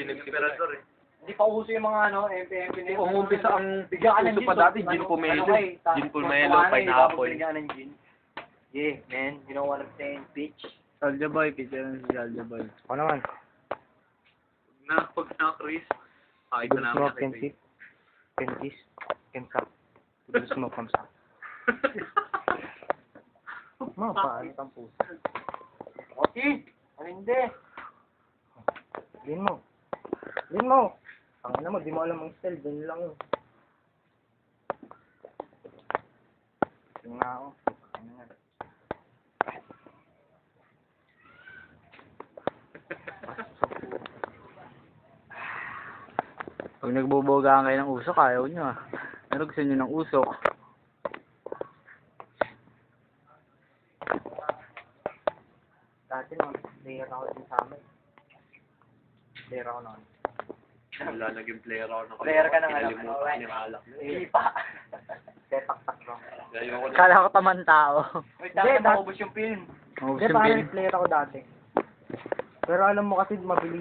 yung nag-emperador eh. Hindi pa uso yung mga ano, MP-MP na yun. Kung umpisa ang Bigyan ka ng uso gin, pa dati, ano, gin pomelo. ano, eh, ta- Gin pomelo, ano, pineapple. bigyan ka ng gin. Yeah, man. You know what I'm saying? Bitch. Soldier boy, picture ng Soldier boy. Ako naman. Na, pag na, Chris. Pakita Good namin smoke na can kay sip. Can kiss. Can suck. Good smoke comes out. Mga paano kang puso. Okay. Ano hindi? Din mo. Din mo. Ang ano mo, di mo alam ang style. Din lang yun. Tingnan nga ako. Ano nga. Pag nagbubugaan kayo ng usok, ayaw nyo ah. Pero gusto nyo ng usok. Dati naman, player ako din sa amin. Player ako noon. Wala, naging player ako na Player ka ng alam. Kinalimutan ko yung alak. Hindi pa. Sepak-tak lang. Ayoko na. Kala ko tamang tao. Wait, Hindi, tapos dat- maubos yung film. Maubos Hindi, yung parang player ako dati. Pero alam mo kasi mabilis